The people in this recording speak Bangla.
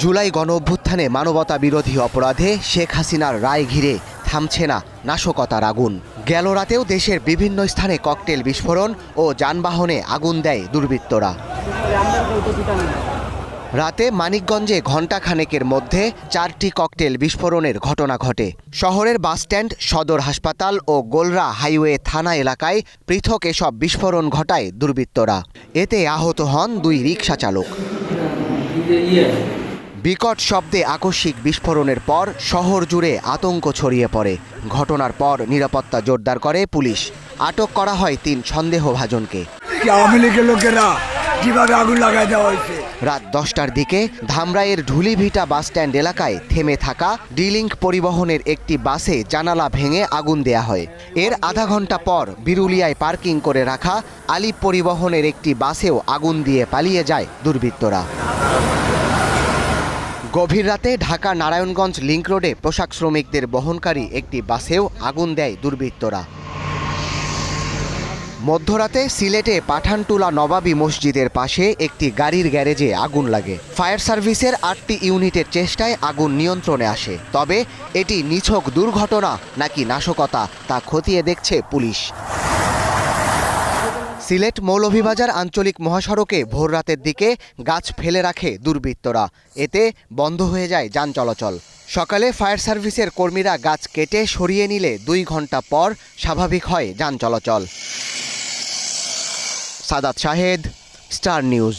জুলাই গণ অভ্যুত্থানে মানবতা বিরোধী অপরাধে শেখ হাসিনার রায় ঘিরে থামছে না নাশকতার আগুন। গেল রাতেও দেশের বিভিন্ন স্থানে ককটেল বিস্ফোরণ ও যানবাহনে আগুন দেয় দুর্বৃত্তরা। রাতে মানিকগঞ্জে ঘণ্টাখানেকের মধ্যে চারটি ককটেল বিস্ফোরণের ঘটনা ঘটে। শহরের বাসস্ট্যান্ড, সদর হাসপাতাল ও গোলরা হাইওয়ে থানা এলাকায় পৃথক এসব বিস্ফোরণ ঘটায় দুর্বৃত্তরা। এতে আহত হন দুই রিকশা চালক বিকট শব্দে আকস্মিক বিস্ফোরণের পর শহর জুড়ে আতঙ্ক ছড়িয়ে পড়ে। ঘটনার পর নিরাপত্তা জোরদার করে পুলিশ। আটক করা হয় তিন সন্দেহভাজনকে। আওয়ামী লীগের লোকেরা কীভাবে আগুন লাগাই দেওয়া হয়েছে? রাত দশটার দিকে ধামরাইয়ের ঢুলিভিটা বাসস্ট্যান্ড এলাকায় থেমে থাকা ডিলিংক পরিবহনের একটি বাসে জানালা ভেঙে আগুন দেয়া হয়। এর আধা ঘণ্টা পর বিরুলিয়ায় পার্কিং করে রাখা আলিপ পরিবহনের একটি বাসেও আগুন দিয়ে পালিয়ে যায় দুর্বৃত্তরা। গভীর রাতে ঢাকা নারায়ণগঞ্জ লিংক রোডে পোশাক শ্রমিকদের বহনকারী একটি বাসেও আগুন দেয় দুর্বৃত্তরা। মধ্যরাতে সিলেটে পাঠানটুলা নবাবী মসজিদের পাশে একটি গাড়ির গ্যারেজে আগুন লাগে। ফায়ার সার্ভিসের আটটি ইউনিটের চেষ্টায় আগুন নিয়ন্ত্রণে আসে। তবে এটি নিছক দুর্ঘটনা নাকি নাশকতা তা খতিয়ে দেখছে পুলিশ। সিলেট মৌলভীবাজার আঞ্চলিক মহাসড়কে ভোররাতের দিকে গাছ ফেলে রাখে দুর্বৃত্তরা। এতে বন্ধ হয়ে যায় যান চলাচল। সকালে ফায়ার সার্ভিসের কর্মীরা গাছ কেটে সরিয়ে নিলে দুই ঘণ্টা পর স্বাভাবিক হয় যান চলাচল। Sadat Shahed star news.